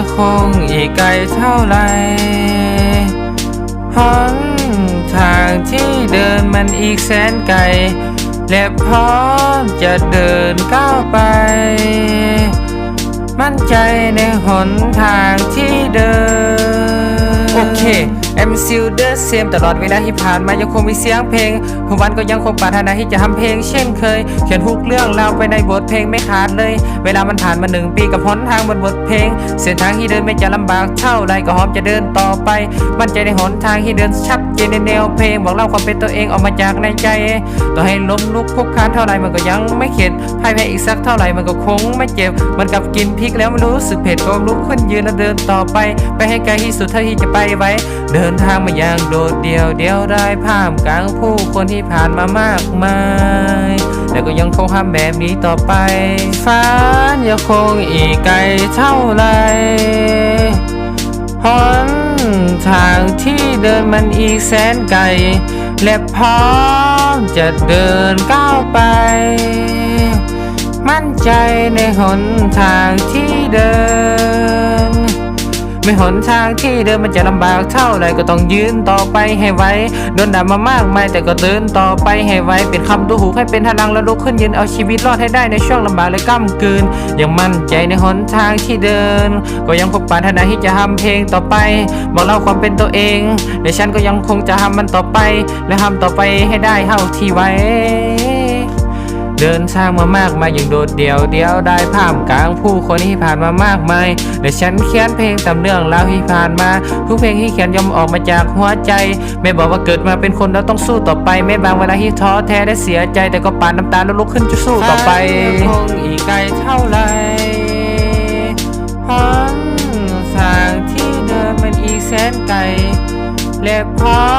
จะคงอีกไกลเท่าไหรหนทางที่เดินมันอีกแสนไกล และพร้อมจะเดินก้าวไป มั่นใจในหนทางที่เดิน โอเค I'm still the same ตลอดเวลาที่ผ่านมายังคงมีเสียงเพลงทุกวันก็ยังคงปรารถนาที่จะทำเพลงเช่นเคย เขียนทุกเรื่องราวไปในบทเพลงไม่ขาดเลย เวลามันผ่านมาหนึ่งปีกับหนทางบนบทเพลง เส้นทางที่เดินไม่จะลำบากเท่าไรก็หอมจะเดินต่อไป มั่นใจในหนทางที่เดินชัดเจนในแนวเพลงบอกเล่าความเป็นตัวเองออกมาจากในใจต่อให้ล้มลุกคลุกคลานเท่าไรมันก็ยังไม่เข็ดพ่ายแพ้อีกสักเท่าไรมันก็คงไม่เจ็บมันกับกินพริกแล้วมันรู้สึกเผ็ดก็ลุกขึ้นยืนแล้วเดินต่อไป ไปให้ไกลที่สุดเท่าที่จะไปไว้เดินินทางมาอย่างโดดเดี่ยวเดียวได้ภาพกลางผู้คนที่ผ่านมามากมาย แต่ก็ยังคงทำแบบนี้ต่อไปฝันยังคงอีกไกลเท่าไหรหนทางที่เดินมันอีกแสนไกล และพร้อมจะเดินก้าวไป มั่นใจในหนทางที่เดิน ไม่หนทางที่เดินมันจะลำบากเท่าไรก็ต้องยืนต่อไปให้ไวโดนด่ามามากมายแต่ก็เดินต่อไปให้ไวเป็นคำดูหูให้เป็นพลังแล้วลุกขึ้นยืนเอาชีวิตรอดให้ได้ในช่วงลำบากและก้ำกืนยังมั่นใจในหนทางที่เดิน ก็ยังคงปรารถนาที่จะทำเพลงต่อไป บอกเล่าความเป็นตัวเองเดี๋ยวฉันก็ยังคงจะทำมันต่อไป และทำต่อไปให้ได้เท่าที่ไหว เดินทางมามากมายอย่างโดดเดี่ยวเดียวได้ภาพกลางผู้คนที่ผ่านมามากมายแต่ฉันเขียนเพลงตามเรื่องราวที่ผ่านมา ทุกเพลงที่เขียนย่อมออกมาจากหัวใจ ไม่บอกว่าเกิดมาเป็นคนเราต้องสู้ต่อไป ไม่บางเวลาที่ท้อแท้และเสียใจ แต่ก็ปานน้ำตาแล้วลุกขึ้นจะสู้ต่อไปคงอีกไกลเท่าไรหนทางที่เดินมันอีกแสนไกลและพอ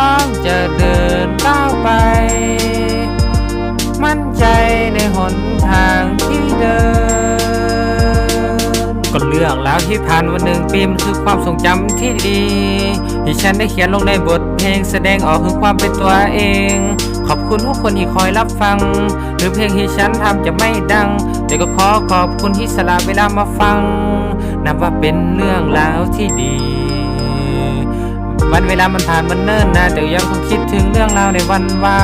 ก็เลือกแล้วที่ผ่านวันหนึ่งปีมันคือความทรงจำที่ดี ที่ฉันได้เขียนลงในบทเพลงแสดงออกถึงความเป็นตัวเอง ขอบคุณทุกคนที่คอยรับฟัง หรือเพลงที่ฉันทำจะไม่ดัง แต่ก็ขอขอบคุณที่สละเวลามาฟัง นับว่าเป็นเรื่องราวที่ดี วันเวลามันผ่านมันเนิ่นนานแต่ยังคงคิดถึงเรื่องราวในวันวา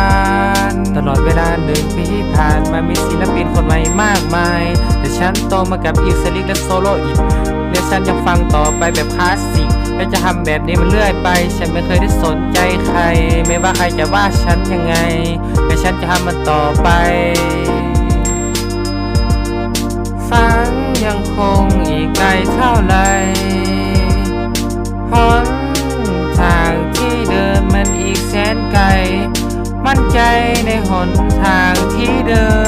นตลอดเวลาหนึ่งปีที่ผ่านมามีศิลปินคนใหม่มากมาย แต่ฉันโตมากับอีฟสลิกและโซโลอีกและฉันยังฟังต่อไปแบบคลาสสิกและจะทำแบบนี้มันเรื่อยไป ฉันไม่เคยได้สนใจใคร ไม่ว่าใครจะว่าฉันยังไง แต่ฉันจะทำมันต่อไปฝันยังคงอีกไกลเท่าไหร ในหนทางที่เดิน